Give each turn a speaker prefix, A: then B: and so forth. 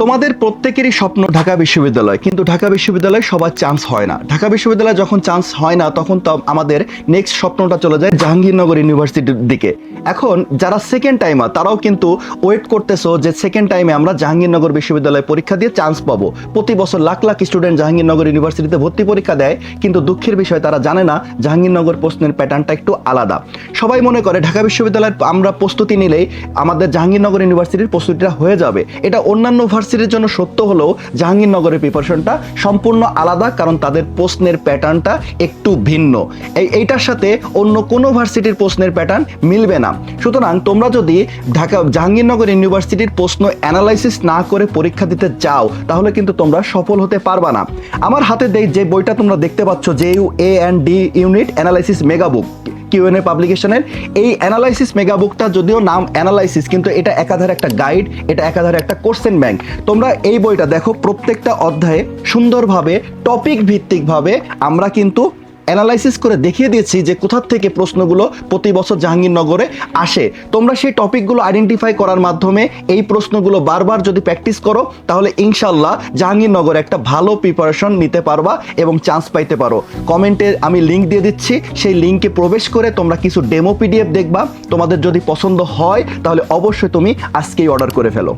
A: তোমাদের প্রত্যেকেরই স্বপ্ন ঢাকা বিশ্ববিদ্যালয়, কিন্তু ঢাকা বিশ্ববিদ্যালয়ে সবার চান্স হয় না। ঢাকা বিশ্ববিদ্যালয়ে যখন চান্স হয় না, তখন তো আমাদের নেক্সট স্বপ্নটা চলে যায় জাহাঙ্গীরনগর ইউনিভার্সিটির দিকে। এখন যারা সেকেন্ড টাইমার তারাও কিন্তু ওয়েট করতেছো যে সেকেন্ড টাইমে আমরা জাহাঙ্গীরনগর বিশ্ববিদ্যালয়ে পরীক্ষা দিয়ে চান্স পাবো। প্রতি বছর লাখ লাখ স্টুডেন্ট জাহাঙ্গীরনগর ইউনিভার্সিটিতে ভর্তি পরীক্ষা দেয়, কিন্তু দুঃখের বিষয়, তারা জানে না জাহাঙ্গীরনগর প্রশ্নের প্যাটার্নটা একটু আলাদা। সবাই মনে করে ঢাকা বিশ্ববিদ্যালয়ের আমরা প্রস্তুতি নিলেই আমাদের জাহাঙ্গীরনগর ইউনিভার্সিটির প্রস্তুতিটা হয়ে যাবে। এটা অন্যান্য ভার্সিটির জন্য সত্য হলেও জাহাঙ্গীরনগরের প্রিপারেশনটা সম্পূর্ণ আলাদা, কারণ তাদের প্রশ্নের প্যাটার্নটা একটু ভিন্ন। এই, এইটার সাথে অন্য কোনো ভার্সিটির প্রশ্নের প্যাটার্ন মিলবে না। সুতরাং তোমরা যদি ঢাকা, জাহাঙ্গীরনগর ইউনিভার্সিটির প্রশ্ন অ্যানালাইসিস না করে পরীক্ষা দিতে চাও, তাহলে কিন্তু তোমরা সফল হতে পারবা না। আমার হাতে দেই যে বইটা তোমরা দেখতে পাচ্ছ J U A and D unit analysis mega book QnA পাবলিকেশনের এই অ্যানালাইসিস মেগা বুকটা যদিও নাম অ্যানালাইসিস কিন্তু এটা একাধারে একটা গাইড এটা একাধারে একটা কোশ্চেন ব্যাংক তোমরা এই বইটা দেখো, প্রত্যেকটা অধ্যায়ে সুন্দরভাবে টপিক ভিত্তিকভাবে আমরা কিন্তু অ্যানালাইসিস করে দেখিয়ে দিয়েছি যে কোথার থেকে প্রশ্নগুলো প্রতি বছর জাহাঙ্গীরনগরে আসে। তোমরা সেই টপিকগুলো আইডেন্টিফাই করার মাধ্যমে এই প্রশ্নগুলো বারবার যদি প্র্যাকটিস করো, তাহলে ইনশাল্লাহ জাহাঙ্গীরনগরে একটা ভালো প্রিপারেশন নিতে পারবা এবং চান্স পাইতে পারো। কমেন্টে আমি লিঙ্ক দিয়ে দিচ্ছি, সেই লিঙ্কে প্রবেশ করে তোমরা কিছু ডেমো পিডিএফ দেখবা। তোমাদের যদি পছন্দ হয়, তাহলে অবশ্যই তুমি আজকেই অর্ডার করে ফেলো।